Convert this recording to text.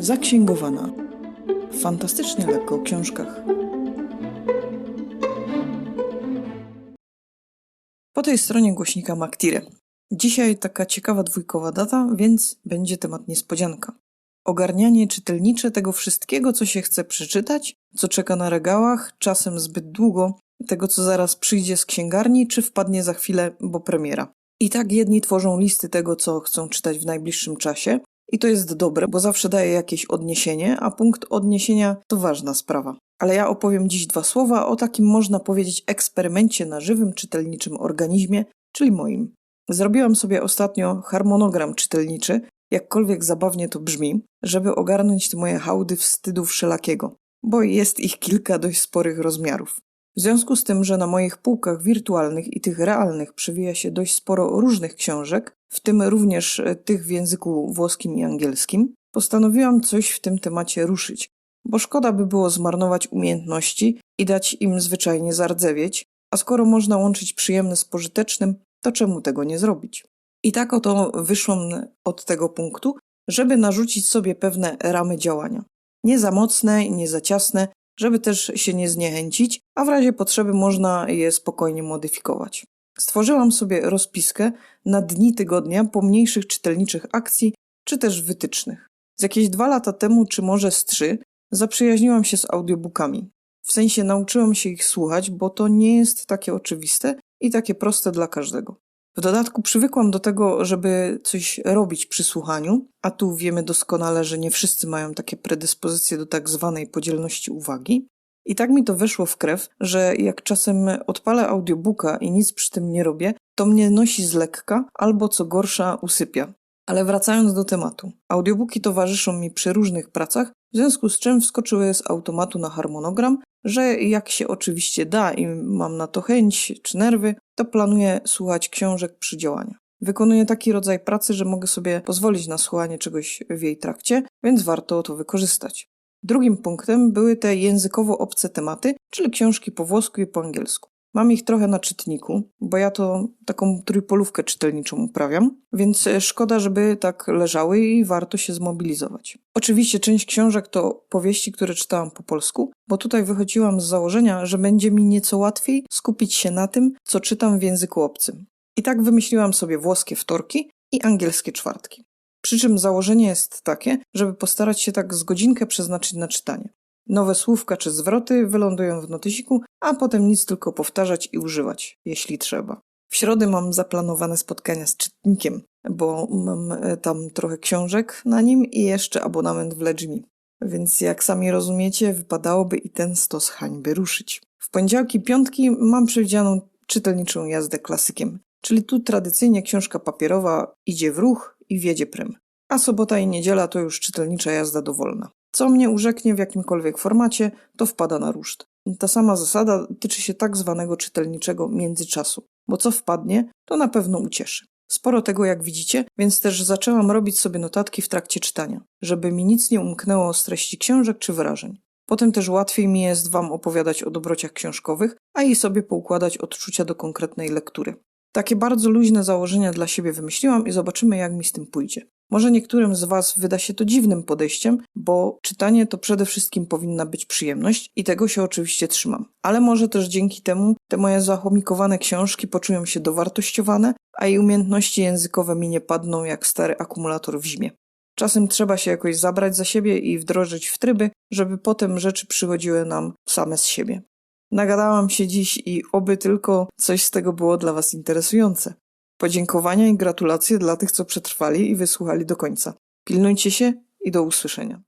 Zaksięgowana. Fantastycznie lekko o książkach. Po tej stronie głośnika Maktire. Dzisiaj taka ciekawa dwójkowa data, więc będzie temat niespodzianka. Ogarnianie czytelnicze tego wszystkiego, co się chce przeczytać, co czeka na regałach, czasem zbyt długo, tego co zaraz przyjdzie z księgarni, czy wpadnie za chwilę, bo premiera. I tak jedni tworzą listy tego, co chcą czytać w najbliższym czasie, i to jest dobre, bo zawsze daje jakieś odniesienie, a punkt odniesienia to ważna sprawa. Ale ja opowiem dziś dwa słowa o takim, można powiedzieć, eksperymencie na żywym czytelniczym organizmie, czyli moim. Zrobiłam sobie ostatnio harmonogram czytelniczy, jakkolwiek zabawnie to brzmi, żeby ogarnąć te moje hałdy wstydu wszelakiego, bo jest ich kilka dość sporych rozmiarów. W związku z tym, że na moich półkach wirtualnych i tych realnych przewija się dość sporo różnych książek, w tym również e, tych w języku włoskim i angielskim, postanowiłam coś w tym temacie ruszyć, bo szkoda by było zmarnować umiejętności i dać im zwyczajnie zardzewieć, a skoro można łączyć przyjemne z pożytecznym, to czemu tego nie zrobić? I tak oto wyszłam od tego punktu, żeby narzucić sobie pewne ramy działania. Nie za mocne nie za ciasne, żeby też się nie zniechęcić, a w razie potrzeby można je spokojnie modyfikować. Stworzyłam sobie rozpiskę na dni tygodnia pomniejszych czytelniczych akcji czy też wytycznych. Z jakieś dwa lata temu, czy może z trzy, zaprzyjaźniłam się z audiobookami. W sensie nauczyłam się ich słuchać, bo to nie jest takie oczywiste i takie proste dla każdego. W dodatku przywykłam do tego, żeby coś robić przy słuchaniu, a tu wiemy doskonale, że nie wszyscy mają takie predyspozycje do tak zwanej podzielności uwagi. I tak mi to weszło w krew, że jak czasem odpalę audiobooka i nic przy tym nie robię, to mnie nosi z lekka albo co gorsza usypia. Ale wracając do tematu. Audiobooki towarzyszą mi przy różnych pracach, w związku z czym wskoczyły z automatu na harmonogram, że jak się oczywiście da i mam na to chęć czy nerwy, to planuję słuchać książek przy działaniu. Wykonuję taki rodzaj pracy, że mogę sobie pozwolić na słuchanie czegoś w jej trakcie, więc warto to wykorzystać. Drugim punktem były te językowo obce tematy, czyli książki po włosku i po angielsku. Mam ich trochę na czytniku, bo ja to taką trójpolówkę czytelniczą uprawiam, więc szkoda, żeby tak leżały i warto się zmobilizować. Oczywiście część książek to powieści, które czytałam po polsku, bo tutaj wychodziłam z założenia, że będzie mi nieco łatwiej skupić się na tym, co czytam w języku obcym. I tak wymyśliłam sobie włoskie wtorki i angielskie czwartki. Przy czym założenie jest takie, żeby postarać się tak z godzinkę przeznaczyć na czytanie. Nowe słówka czy zwroty wylądują w notysiku, a potem nic tylko powtarzać i używać, jeśli trzeba. W środę mam zaplanowane spotkania z czytnikiem, bo mam e, tam trochę książek na nim i jeszcze abonament w Ledgme. Więc jak sami rozumiecie, wypadałoby i ten stos hańby ruszyć. W poniedziałki, piątki mam przewidzianą czytelniczą jazdę klasykiem, czyli tu tradycyjnie książka papierowa idzie w ruch i wiedzie prym. A sobota i niedziela to już czytelnicza jazda dowolna. Co mnie urzeknie w jakimkolwiek formacie, to wpada na ruszt. Ta sama zasada tyczy się tak zwanego czytelniczego międzyczasu, bo co wpadnie, to na pewno ucieszy. Sporo tego, jak widzicie, więc też zaczęłam robić sobie notatki w trakcie czytania, żeby mi nic nie umknęło z treści książek czy wrażeń. Potem też łatwiej mi jest Wam opowiadać o dobrociach książkowych, a i sobie poukładać odczucia do konkretnej lektury. Takie bardzo luźne założenia dla siebie wymyśliłam i zobaczymy, jak mi z tym pójdzie. Może niektórym z Was wyda się to dziwnym podejściem, bo czytanie to przede wszystkim powinna być przyjemność i tego się oczywiście trzymam. Ale może też dzięki temu te moje zachomikowane książki poczują się dowartościowane, a i umiejętności językowe mi nie padną jak stary akumulator w zimie. Czasem trzeba się jakoś zabrać za siebie i wdrożyć w tryby, żeby potem rzeczy przychodziły nam same z siebie. Nagadałam się dziś i oby tylko coś z tego było dla Was interesujące. Podziękowania i gratulacje dla tych, co przetrwali i wysłuchali do końca. Pilnujcie się i do usłyszenia.